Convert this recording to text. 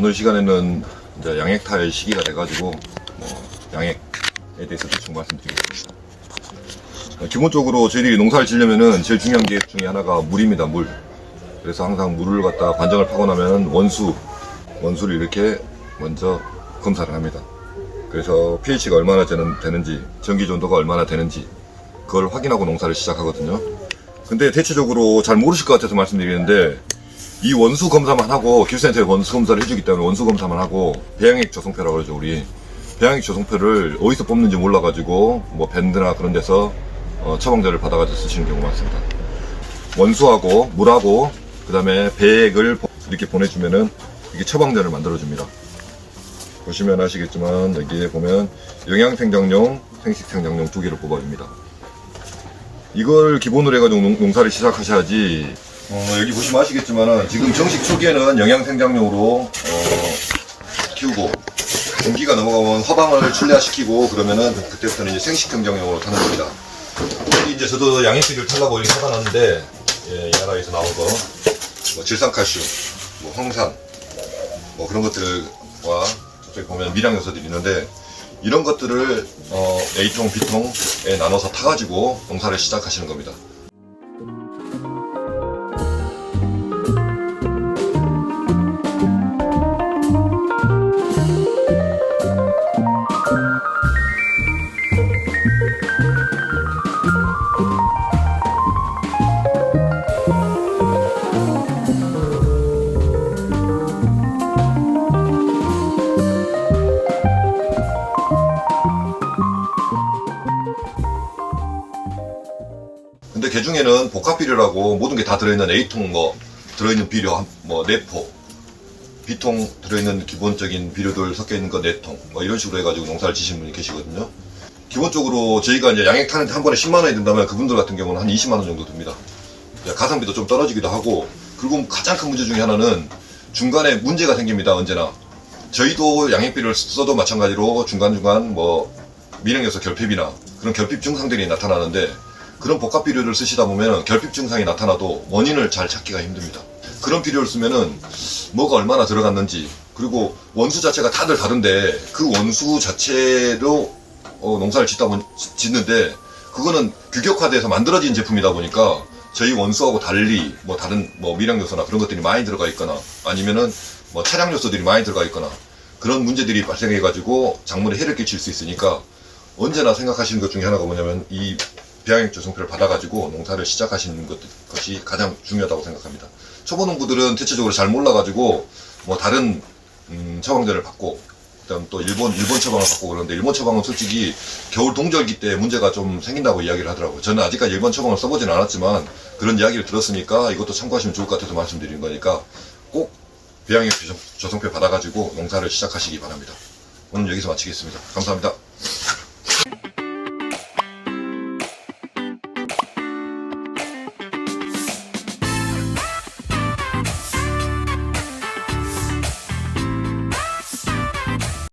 오늘 시간에는 이제 양액탈 시기가 돼가지고 뭐 양액에 대해서 대충 말씀드리겠습니다. 어, 기본적으로 저희들이 농사를 지려면은 제일 중요한 게 중에 하나가 물입니다. 물. 그래서 항상 물을 갖다 관정을 파고 나면 원수, 원수를 이렇게 먼저 검사를 합니다. 그래서 pH가 얼마나 되는, 되는지, 전기 전도가 얼마나 되는지 그걸 확인하고 농사를 시작하거든요. 근데 대체적으로 잘 모르실 것 같아서 말씀드리는데 이 원수 검사만 하고 기술센터에 원수 검사를 해주기 때문에 원수 검사만 하고 배양액 조성표라고 그러죠 우리. 배양액 조성표를 어디서 뽑는지 몰라가지고 뭐 밴드나 그런 데서 어, 처방전을 받아가지고 쓰시는 경우가 많습니다. 원수하고 물하고 그 다음에 배액을 보- 이렇게 보내주면은 이게 처방전을 만들어줍니다. 보시면 아시겠지만 여기에 보면 영양생장용 생식생장용 두 개를 뽑아줍니다. 이걸 기본으로 해가지고 농, 농사를 시작하셔야지 어, 여기 보시면 아시겠지만은 지금 정식 초기에는 영양생장용으로 어, 키우고 공기가 넘어가면 화방을 출래시키고 그러면은 그때부터는 이제 생식생장용으로 타는 겁니다. 이제 저도 양액비를 타려고 이렇게 사다 놨는데 예, 이 나라에서 나온 거, 뭐 질산칼슘, 뭐 황산, 뭐 그런 것들과 저쪽에 보면 미량 요소들이 있는데 이런 것들을 어, A통, B통에 나눠서 타가지고 농사를 시작하시는 겁니다. 근데 그 중에는 복합 비료라고 모든 게 다 들어있는 A통 뭐 들어있는 비료 한- 뭐 4포 B통 들어있는 기본적인 비료들 섞여 있는 거 4통 뭐 이런 식으로 해가지고 농사를 지시는 분이 계시거든요. 기본적으로 저희가 이제 양액 타는데 한 번에 10만 원이 든다면 그분들 같은 경우는 한 20만 원 정도 듭니다. 가성비도 좀 떨어지기도 하고 그리고 가장 큰 문제 중에 하나는 중간에 문제가 생깁니다 언제나 저희도 양액비를 써도 마찬가지로 중간중간 뭐 미령요소 결핍이나 그런 결핍 증상들이 나타나는데 그런 복합 비료를 쓰시다 보면 결핍 증상이 나타나도 원인을 잘 찾기가 힘듭니다. 그런 비료를 쓰면은 뭐가 얼마나 들어갔는지 그리고 원수 자체가 다들 다른데 그 원수 자체로 어, 농사를 짓다 보니 짓는데 그거는 규격화돼서 만들어진 제품이다 보니까 저희 원수하고 달리 뭐 다른 뭐 미량 요소나 그런 것들이 많이 들어가 있거나 아니면은 뭐 차량 요소들이 많이 들어가 있거나 그런 문제들이 발생해 가지고 작물에 해를 끼칠 수 있으니까 언제나 생각하시는 것 중에 하나가 뭐냐면 이 배양액 조성표를 받아가지고 농사를 시작하시는 것, 것이 가장 중요하다고 생각합니다. 초보 농부들은 대체적으로 잘 몰라가지고 뭐 다른 음, 처방전을 받고 그다음 또 일본 일본 처방을 받고 그러는데 일본 처방은 솔직히 겨울 동절기 때 문제가 좀 생긴다고 이야기를 하더라고요. 저는 아직까지 일본 처방을 써보진 않았지만 그런 이야기를 들었으니까 이것도 참고하시면 좋을 것 같아서 말씀드린 거니까 꼭 배양액 조성- 조성표 받아가지고 농사를 시작하시기 바랍니다. 오늘 여기서 마치겠습니다. 감사합니다.